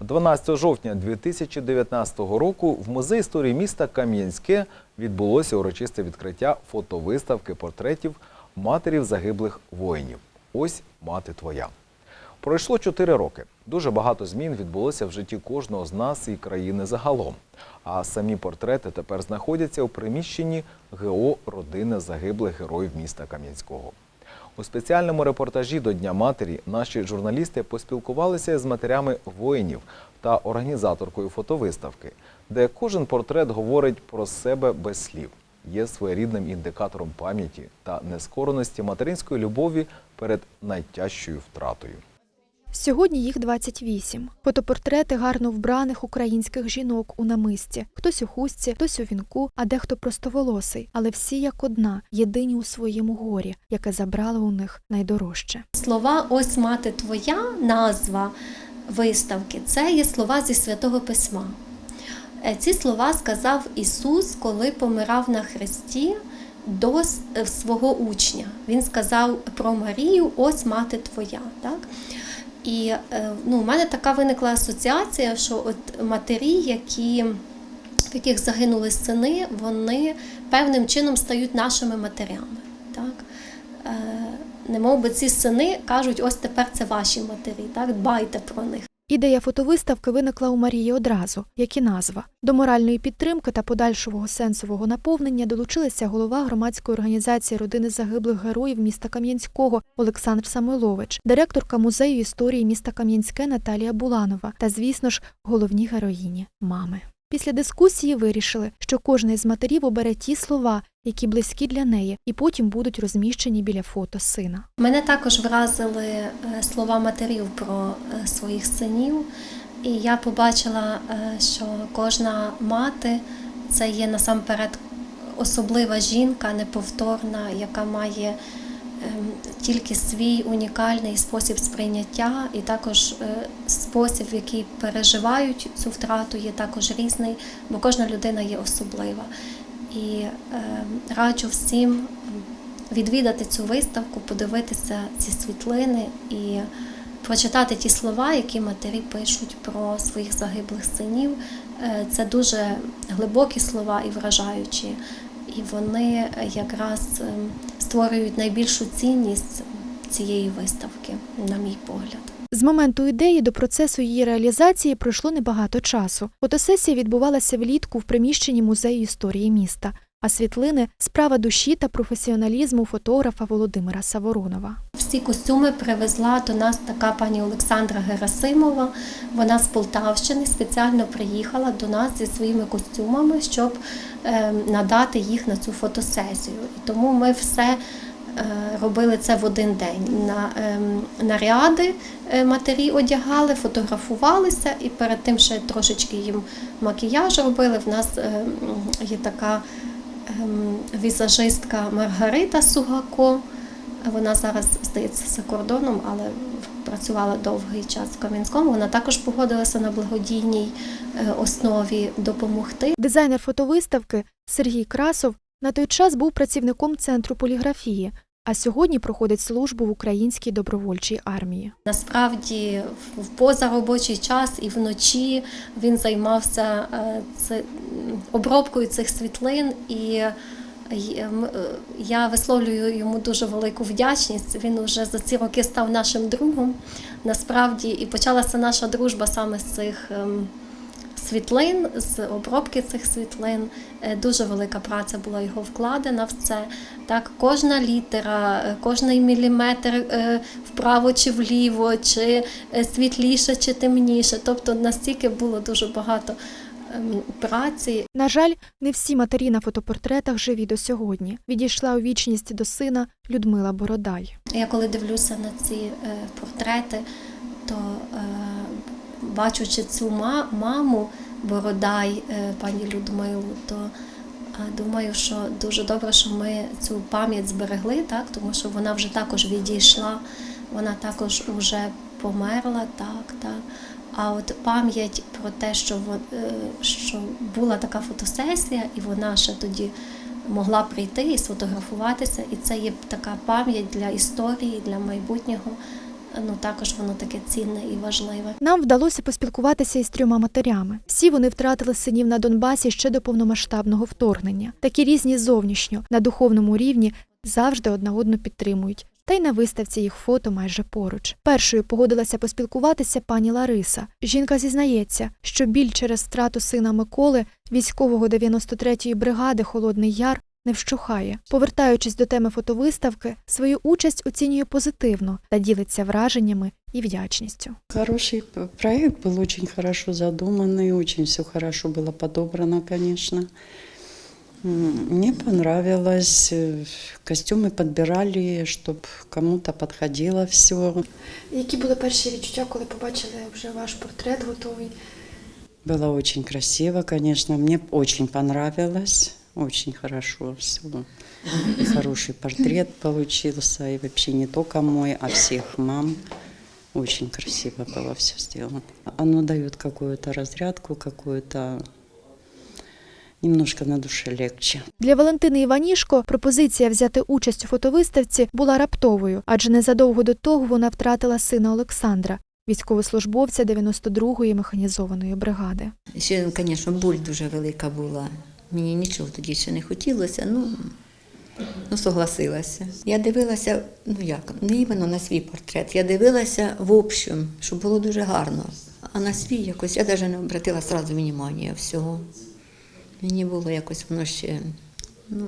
12 жовтня 2019 року в музеї історії міста Кам'янське відбулося урочисте відкриття фотовиставки портретів матерів загиблих воїнів. Ось мати твоя. Пройшло чотири роки. Дуже багато змін відбулося в житті кожного з нас і країни загалом. А самі портрети тепер знаходяться у приміщенні ГО родини загиблих героїв міста Кам'янського. У спеціальному репортажі до Дня матері наші журналісти поспілкувалися з матерями воїнів та організаторкою фотовиставки, де кожен портрет говорить про себе без слів, є своєрідним індикатором пам'яті та нескореності материнської любові перед найтяжчою втратою. Сьогодні їх 28. Фотопортрети гарно вбраних українських жінок у намисті. Хтось у хустці, хтось у вінку, а дехто простоволосий. Але всі як одна, єдині у своєму горі, яке забрало у них найдорожче. Слова Ось мати твоя назва виставки це є слова зі святого письма. Е, Ці слова сказав Ісус, коли помирав на хресті до е, свого учня. Він сказав про Марію, ось мати твоя. Так? І е, ну, у мене така виникла асоціація, що от матері, які, в яких загинули сини, вони певним чином стають нашими матерями. Так? Е, немов би ці сини кажуть, ось тепер це ваші матері, так? дбайте про них. Ідея фотовиставки виникла у Марії одразу, як і назва. До моральної підтримки та подальшого сенсового наповнення долучилася голова громадської організації родини загиблих героїв міста Кам'янського Олександр Самойлович, директорка музею історії міста Кам'янське Наталія Буланова та, звісно ж, головні героїні мами. Після дискусії вирішили, що кожна із матерів обере ті слова, які близькі для неї, і потім будуть розміщені біля фото сина. Мене також вразили е, слова матерів про е, своїх синів, і я побачила, е, що кожна мати це є насамперед особлива жінка, неповторна, яка має ем, тільки свій унікальний спосіб сприйняття, і також спосіб, в який переживають цю втрату, є також різний, бо кожна людина є особлива. І е, раджу всім відвідати цю виставку, подивитися ці світлини і прочитати ті слова, які матері пишуть про своїх загиблих синів. Е, Це дуже глибокі слова і вражаючі, і вони якраз ем, створюють найбільшу цінність цієї виставки, на мій погляд. З моменту ідеї до процесу її реалізації пройшло небагато часу. Фотосесія відбувалася влітку в приміщенні музею історії міста, а світлини справа душі та професіоналізму фотографа Володимира Саворонова. Всі костюми привезла до нас така пані Олександра Герасимова. Вона з Полтавщини спеціально приїхала до нас зі своїми костюмами, щоб е, надати їх на цю фотосесію. І тому ми все робили це в один день. На е, наряди е, матері одягали, фотографувалися, і перед тим ще трошечки їм макіяж робили. В нас е, є така ем, візажистка Маргарита Сугако. Вона зараз, здається, за кордоном, але працювала довгий час в Кам'янському. Вона також погодилася на благодійній е, основі допомогти. Дизайнер фотовиставки Сергій Красов на той час був працівником центру поліграфії, а сьогодні проходить службу в українській добровольчій армії. Насправді, в позаробочий час і вночі він займався е, це- обробкою цих світлин і. м, е, Я висловлюю йому дуже велику вдячність. Він вже за ці роки став нашим другом. Насправді, і почалася наша дружба саме з цих ем, світлин, з обробки цих світлин. Е, Дуже велика праця була його вкладена в це. Так, кожна літера, е, кожний міліметр е, вправо чи вліво, чи світліше, чи темніше. Тобто настільки було дуже багато ем, праці. На жаль, не всі матері на фотопортретах живі до сьогодні. Відійшла у вічність до сина Людмила Бородай. Я коли дивлюся на ці портрети, то бачучи цю маму Бородай, е, пані Людмилу, то е, думаю, що дуже добре, що ми цю пам'ять зберегли, так, тому що вона вже також відійшла, вона також вже померла, так, так. А от пам'ять про те, що, е, що була така фотосесія, і вона ще тоді могла прийти і сфотографуватися, і це є така пам'ять для історії, для майбутнього. Ну також воно таке цінне і важливе. Нам вдалося поспілкуватися із трьома матерями. Всі вони втратили синів на Донбасі ще до повномасштабного вторгнення. Такі різні зовнішньо, на духовному рівні завжди одна одну підтримують. Та й на виставці їх фото майже поруч. Першою погодилася поспілкуватися пані Лариса. Жінка зізнається, що біль через втрату сина Миколи, військового 93-ї бригади Холодний Яр, не вщухає. Повертаючись до теми фотовиставки, свою участь оцінює позитивно та ділиться враженнями і вдячністю. Хороший п- проект был очень хорошо задуманный, очень все хорошо было подобрано, конечно. М, Мне понравилось. э, Костюмы подбирали, чтобы кому-то подходило все. Які були перші відчуття, коли побачили вже ваш портрет готовий? Было очень красиво, конечно. Мне очень понравилось. Очень хорошо все. Хороший портрет получился. И вообще не только мой, а всех мам. Очень красиво было все сделано. Оно дает какую-то разрядку, какую-то немножко на душе легче. Для Валентини Іванішко пропозиція взяти участь у фотовиставці була раптовою, адже незадовго до того вона втратила сина Олександра, військовослужбовця 92-ї механізованої бригади. Ще, звісно, боль дуже велика була. Мені нічого тоді ще не хотілося, ну, ну согласилася. Я дивилася, ну як, не іменно на свій портрет, я дивилася в общем, щоб було дуже гарно. А на свій якось я навіть не обратила сразу внимання всього. Мені було якось воно ще ну,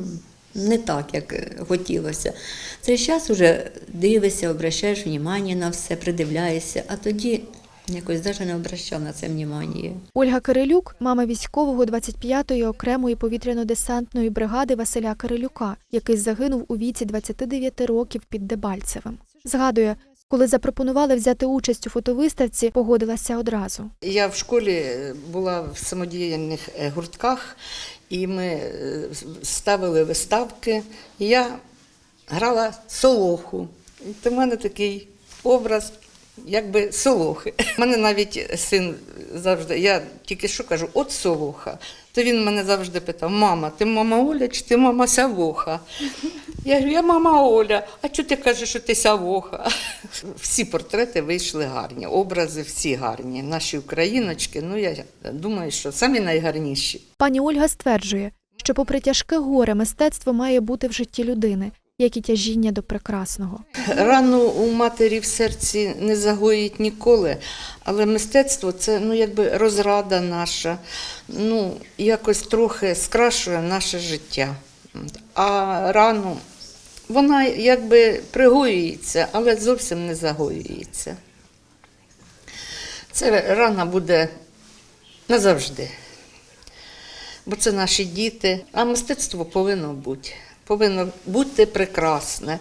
не так, як хотілося. Цей час вже дивишся, обращаєш внимання на все, придивляєшся, а тоді якось навіть не обращав на це внимання. Ольга Кирилюк, мама військового 25-ї окремої повітряно-десантної бригади Василя Кирилюка, який загинув у віці 29 років під Дебальцевим. Згадує, коли запропонували взяти участь у фотовиставці, погодилася одразу. Я в школі була в самодіяльних е, гуртках, і ми е, ставили виставки. Я грала солоху. І то в мене такий образ, якби солохи. У мене навіть син завжди, я тільки що кажу, от солоха. То він мене завжди питав: мама, ти мама Оля чи ти мама Савоха? Я говорю, я мама Оля, а чого ти кажеш, що ти Савоха? Всі портрети вийшли гарні, образи всі гарні. Наші україночки, ну я думаю, що самі найгарніші. Пані Ольга стверджує, що, попри тяжке горе, мистецтво має бути в житті людини, як і тяжіння до прекрасного. Рану у матері в серці не загоїть ніколи, але мистецтво це ну, якби розрада наша, ну, якось трохи скрашує наше життя. А рану вона якби пригоюється, але зовсім не загоюється. Це рана буде назавжди. Бо це наші діти, а мистецтво повинно бути. Повинно бути прекрасне.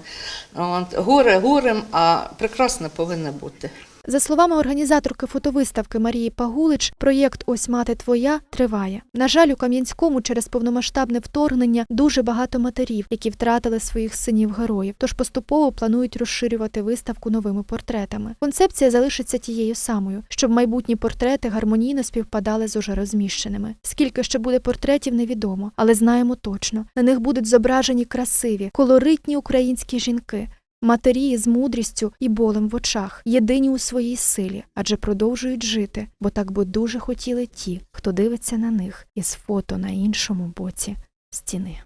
От, горе горем, а прекрасне повинно бути. За словами організаторки фотовиставки Марії Пагулич, проєкт Ось мати твоя триває. На жаль, у Кам'янському через повномасштабне вторгнення дуже багато матерів, які втратили своїх синів героїв. Тож поступово планують розширювати виставку новими портретами. Концепція залишиться тією самою, щоб майбутні портрети гармонійно співпадали з уже розміщеними. Скільки ще буде портретів, невідомо, але знаємо точно. На них будуть зображені красиві, колоритні українські жінки. Матері з мудрістю і болем в очах, єдині у своїй силі, адже продовжують жити, бо так би дуже хотіли ті, хто дивиться на них із фото на іншому боці стіни.